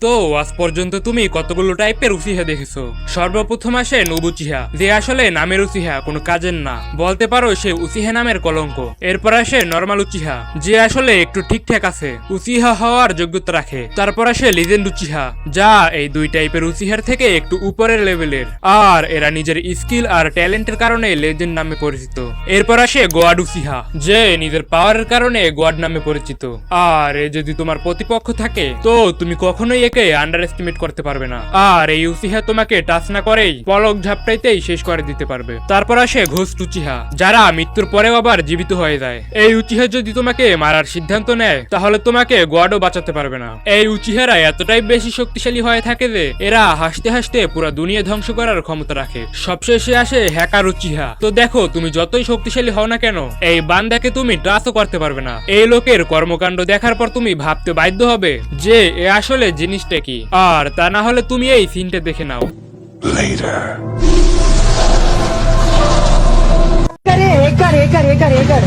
তো, আজ পর্যন্ত তুমি কতগুলো টাইপের উচিহা দেখেছ? সর্বপ্রথম আসে নবুচিহা যে আসলে নামের উচিহা, কোনো কাজের না। বলতে পারো সে উচিহা নামের কলঙ্ক। এরপর আসে নর্মাল উচিহা, যে আসলে একটু ঠিকঠাক আছে, উচিহা হওয়ার যোগ্যতা রাখে। তারপর আসে লিজেন্ড উচিহা, যা এই দুই টাইপের উচিহার থেকে একটু উপরের লেভেলের আর এরা নিজের স্কিল আর ট্যালেন্টের কারণে লেজেন্ড নামে পরিচিত। এরপর আসে গোয়াড উচিহা, যে নিজের পাওয়ারের কারণে গোয়াড নামে পরিচিত। আর যদি তোমার প্রতিপক্ষ থাকে, তো তুমি কখনোই একে আন্ডার এস্টিমেট করতে পারবে না। আর এই উচিহা তোমাকে টাচ না করেই পলক ঝাপটাইতেই শেষ করে দিতে পারবে। তারপর আসে ঘোষ উচিহা, যারা মৃত্যুর পরেও আবার জীবিত হয়ে যায়। এই উচিহা যদি তোমাকে মারার সিদ্ধান্ত নেয়, তাহলে তোমাকে গোয়াডও বাঁচাতে পারবে না। এই উচিহারা এতটাই বেশি শক্তিশালী হয়ে থাকে যে, এরা হাসতে হাসতে পুরো দুনিয়া ধ্বংস করার ক্ষমতা রাখে। সবশেষে আসে হ্যাকার উচিহা। তো দেখো, তুমি যতই শক্তিশালী হও না কেন, এই বান্দাকে তুমি টাচও করতে পারবে না। এই লোকের কর্মকাণ্ড দেখার পর তুমি ভাবতে বাধ্য হবে যে, এ আসলে জিনিসটা কি আর তা না হলে তুমি এই সিনটা দেখে নাও Later. करे एक कर एक कर एक कर एक कर